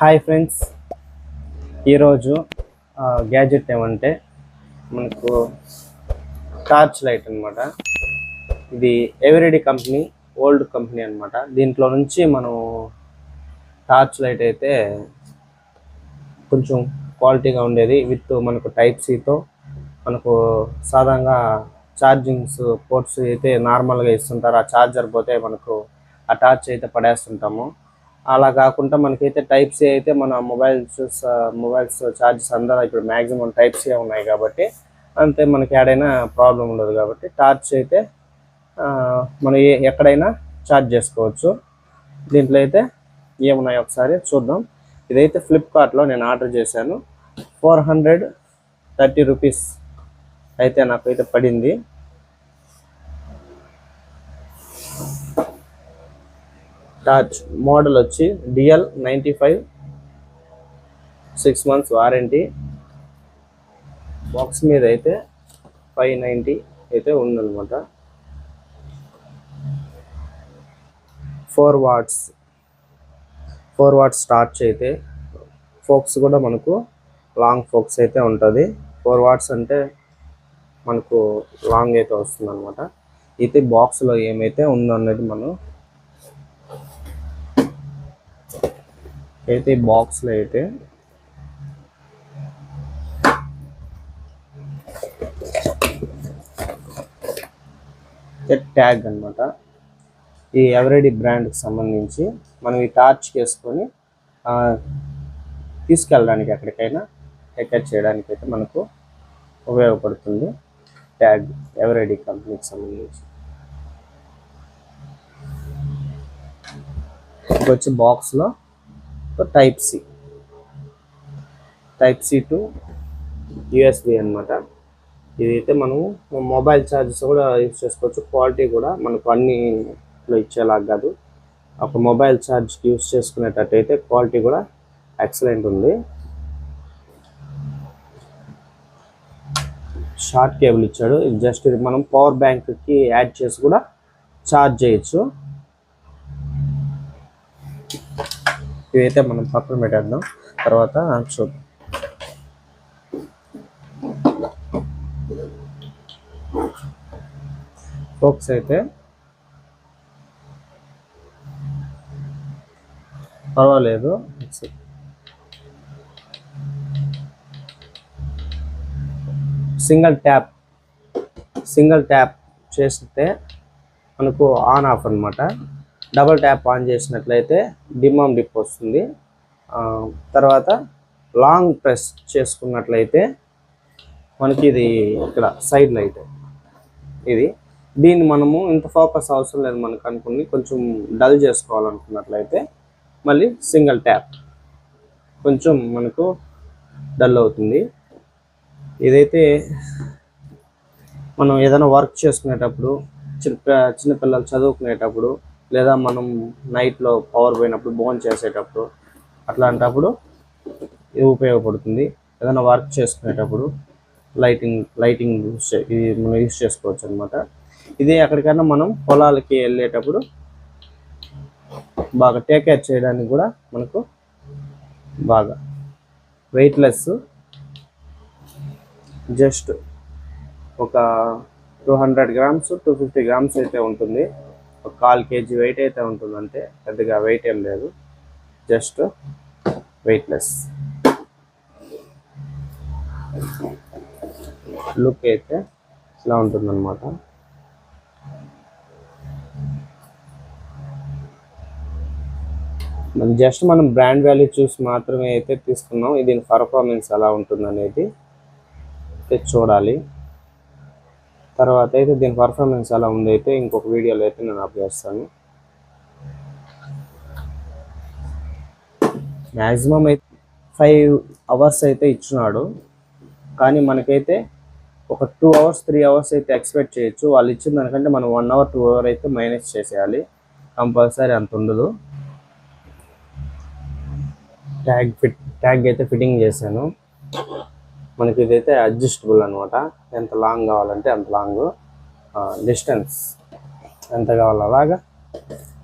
Hi friends. ఈరోజు gadget ఏమంటే మనకు టార్చ్ లైట్ అనమాట ఇది ఎవరిడి కంపెనీ ఓల్డ్ కంపెనీ అనమాట దీంట్లో నుంచి మనం టార్చ్ లైట్ అయితే కొంచెం క్వాలిటీగా ఉండేది. విత్ మనకు టైప్ సితో మనకు సాధారణంగా ఛార్జింగ్స్ పోర్ట్స్ అయితే నార్మల్గా ఇస్తుంటారు. ఆ ఛార్జర్ పోతే మనకు ఆ టార్చ్ అయితే పడేస్తుంటాము. అలా కాకుండా మనకైతే టైప్ సి అయితే మన మొబైల్స్ మొబైల్స్ ఛార్జెస్ అందరూ ఇప్పుడు మ్యాక్సిమం టైప్ సి ఉన్నాయి కాబట్టి అంతే మనకి ఏడైనా ప్రాబ్లం ఉండదు కాబట్టి టార్చ్ అయితే మనం ఏ- ఎక్కడైనా ఛార్జ్ చేసుకోవచ్చు. దీంట్లో అయితే ఏమున్నాయి ఒకసారి చూద్దాం. ఇదైతే ఫ్లిప్కార్ట్లో నేను ఆర్డర్ చేశాను. ఫోర్ హండ్రెడ్ థర్టీ రూపీస్ అయితే నాకైతే పడింది. టార్చ్ మోడల్ వచ్చి DL ninety five six months warranty box మీద అయితే ఫైవ్ నైంటీ అయితే ఉందన్నమాట. Four watts four watts torch అయితే ఫోక్స్ కూడా మనకు లాంగ్ ఫోక్స్ అయితే ఉంటుంది. ఫోర్ వాట్స్ అంటే మనకు లాంగ్ అయితే వస్తుంది అనమాట అయితే బాక్స్లో ఏమైతే ఉందో అనేది మనం అయితే బాక్స్లో అయితే ట్యాగ్ అన్నమాట. ఈ ఎవరెడీ బ్రాండ్కి సంబంధించి మనం ఈ టార్చ్ చేసుకొని తీసుకెళ్ళడానికి ఎక్కడికైనా టెకర్ చేయడానికి అయితే మనకు ఉపయోగపడుతుంది ట్యాగ్ ఎవరెడీ కంపెనీకి సంబంధించి. ఇంకొచ్చి బాక్స్లో type C type C to USB అనమాట ఇదైతే మనము మొబైల్ ఛార్జెస్ కూడా యూజ్ చేసుకోవచ్చు. క్వాలిటీ కూడా మనకు అన్నిలో ఇచ్చేలాగా కాదు. ఒక మొబైల్ ఛార్జ్కి యూజ్ చేసుకునేటట్టు అయితే క్వాలిటీ కూడా ఎక్సలెంట్ ఉంది. షార్ట్ కేబుల్ ఇచ్చాడు. ఇది జస్ట్ ఇది మనం పవర్ బ్యాంక్కి యాడ్ చేసి కూడా ఛార్జ్ చేయొచ్చు. ఇవైతే మనం పక్కన పెట్టేద్దాం. తర్వాత చూద్దాం. ఫోక్స్ అయితే పర్వాలేదు. సింగిల్ ట్యాప్ సింగిల్ ట్యాప్ చేస్తే మనకు ఆన్ ఆఫ్ అన్నమాట. డబుల్ ట్యాప్ ఆన్ చేసినట్లయితే డిమ్ డిప్ వస్తుంది. తర్వాత లాంగ్ ప్రెస్ చేసుకున్నట్లయితే మనకి ఇది ఇక్కడ సైడ్ లైట్. ఇది దీన్ని మనము ఇంత ఫోకస్ అవసరం లేదు మనకు అనుకుని కొంచెం డల్ చేసుకోవాలనుకున్నట్లయితే మళ్ళీ సింగిల్ ట్యాప్ కొంచెం మనకు డల్ అవుతుంది. ఇదైతే మనం ఏదైనా వర్క్ చేసుకునేటప్పుడు చిన్న చిన్నపిల్లలు చదువుకునేటప్పుడు లేదా మనం నైట్లో పవర్ పోయినప్పుడు బోన్ చేసేటప్పుడు అట్లాంటప్పుడు ఇది ఉపయోగపడుతుంది. ఏదైనా వర్క్ చేసుకునేటప్పుడు లైటింగ్ లైటింగ్ యూస్ చే- ఇది మనం యూస్ చేసుకోవచ్చు అనమాట ఇది ఎక్కడికైనా మనం పొలాలకి వెళ్ళేటప్పుడు బాగా టేక్ కేర్ చేయడానికి కూడా మనకు బాగా వెయిట్లెస్ జస్ట్ ఒక two hundred grams two fifty grams అయితే ఉంటుంది. ఒక కాల్ కేజీ వెయిట్ అయితే ఉంటుంది అంతే. పెద్దగా వెయిట్ ఏం లేదు. జస్ట్ వెయిట్లెస్ లుక్ అయితే ఇలా ఉంటుందన్నమాట. మనం జస్ట్ మనం బ్రాండ్ వాల్యూ చూసి మాత్రమే అయితే తీసుకున్నాం. దీని పర్ఫార్మెన్స్ ఎలా ఉంటుంది అనేది చూడాలి. తర్వాత అయితే దీని పర్ఫార్మెన్స్ ఎలా ఉంది అయితే ఇంకొక వీడియోలో అయితే నేను అప్ చేస్తాను. మ్యాక్సిమం అయితే ఫైవ్ అవర్స్ అయితే ఇచ్చినాడు. కానీ మనకైతే ఒక టూ అవర్స్ త్రీ అవర్స్ అయితే ఎక్స్పెక్ట్ చేయొచ్చు. వాళ్ళు ఇచ్చిన దానికంటే మనం వన్ అవర్ టూ అవర్ అయితే మైనస్ చేసేయాలి. కంపల్సరీ అంత ఉండదు. ట్యాగ్ ఫిట్ ట్యాగ్ అయితే ఫిట్టింగ్ చేశాను. మనకి ఇదైతే అడ్జస్టబుల్ అనమాట ఎంత లాంగ్ కావాలంటే అంత లాంగ్ డిస్టెన్స్ ఎంత కావాలో అలాగా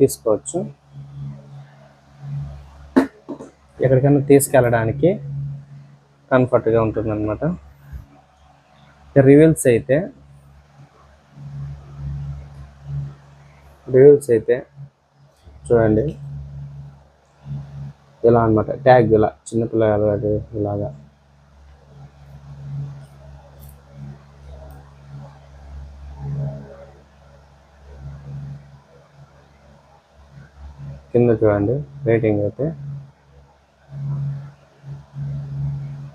తీసుకోవచ్చు. ఎక్కడికైనా తీసుకెళ్ళడానికి కంఫర్ట్గా ఉంటుంది అనమాట రివీల్స్ అయితే రివీల్స్ అయితే చూడండి. ఇలా అనమాట ట్యాగ్ ఇలా చిన్నపిల్లలు ఇలాగా. కింద చూడండి రేటింగ్ అయితే.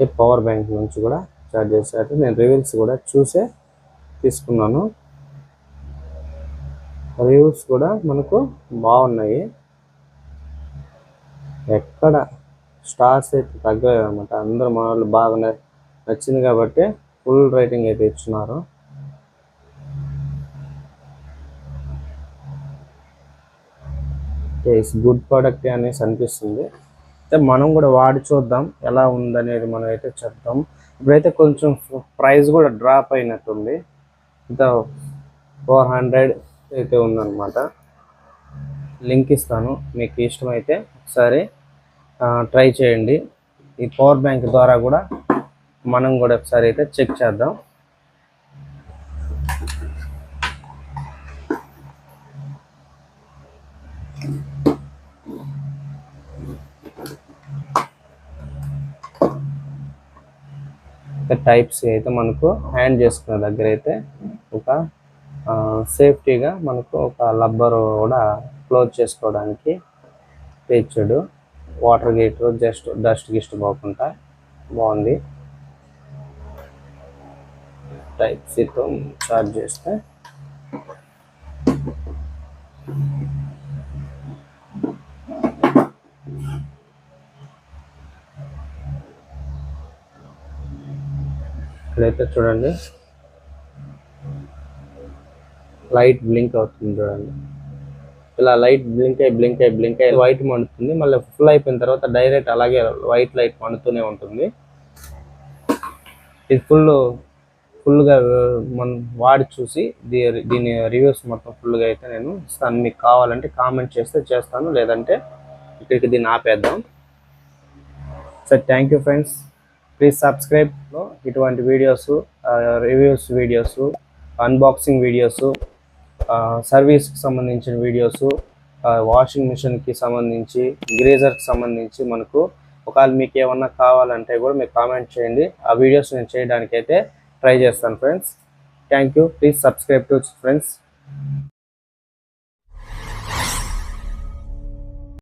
ఈ పవర్ బ్యాంక్ నుంచి కూడా చార్జ్ చేశారు నేను రివ్యూస్ కూడా చూసే తీసుకున్నాను. రివ్యూస్ కూడా మనకు బాగున్నాయి. ఎక్కడ స్టార్స్ అయితే తగ్గలేదు అనమాట అందరూ మన వాళ్ళు బాగా నచ్చింది కాబట్టి ఫుల్ రేటింగ్ అయితే ఇచ్చినారు. ఇట్స్ గుడ్ ప్రోడక్ట్ అనేసి అనిపిస్తుంది. అయితే మనం కూడా వాడి చూద్దాం ఎలా ఉందనేది మనం అయితే చెప్తాం. ఇప్పుడైతే కొంచెం ప్రైస్ కూడా డ్రాప్ అయినట్టుంది. ఇంత ఫోర్ హండ్రెడ్ అయితే ఉందన్నమాట. లింక్ ఇస్తాను. మీకు ఇష్టమైతే ఒకసారి ట్రై చేయండి. ఈ పవర్ బ్యాంక్ ద్వారా కూడా మనం కూడా ఒకసారి అయితే చెక్ చేద్దాం. టైప్స్ అయితే మనకు హ్యాండ్ చేసుకునే దగ్గర అయితే ఒక సేఫ్టీగా మనకు ఒక లబ్బర్ కూడా క్లోజ్ చేసుకోవడానికి తెచ్చాడు వాటర్ గేట్ జస్ట్ డస్ట్ గిస్ట్ పోకుండా బాగుంది. టైప్ సితో చార్జ్ చేస్తే ఇక్కడైతే చూడండి. లైట్ బ్లింక్ అవుతుంది చూడండి. ఇలా లైట్ బ్లింక్ అయ్యి బ్లింక్ అయ్యి బ్లింక్ అయ్యి వైట్ మండుతుంది. మళ్ళీ ఫుల్ అయిపోయిన తర్వాత డైరెక్ట్ అలాగే వైట్ లైట్ మండుతూనే ఉంటుంది. ఇది ఫుల్ ఫుల్గా మనం వాడి చూసి దీ- దీని రివ్యూస్ మొత్తం ఫుల్గా అయితే నేను ఇస్తాను. మీకు కావాలంటే కామెంట్ చేస్తే చేస్తాను. లేదంటే ఇక్కడికి దీన్ని ఆపేద్దాం. Sir thank you friends please సబ్స్క్రైబ్లో ఇటువంటి videos reviews videos unboxing videos సర్వీస్కి సంబంధించిన వీడియోస్ వాషింగ్ మిషన్కి సంబంధించి గ్రేజర్కి సంబంధించి మనకు ఒకవేళ మీకు ఏమన్నా కావాలంటే కూడా మీరు కామెంట్ చేయండి. ఆ వీడియోస్ నేను చేయడానికి అయితే ట్రై చేస్తాను friends thank you please subscribe to friends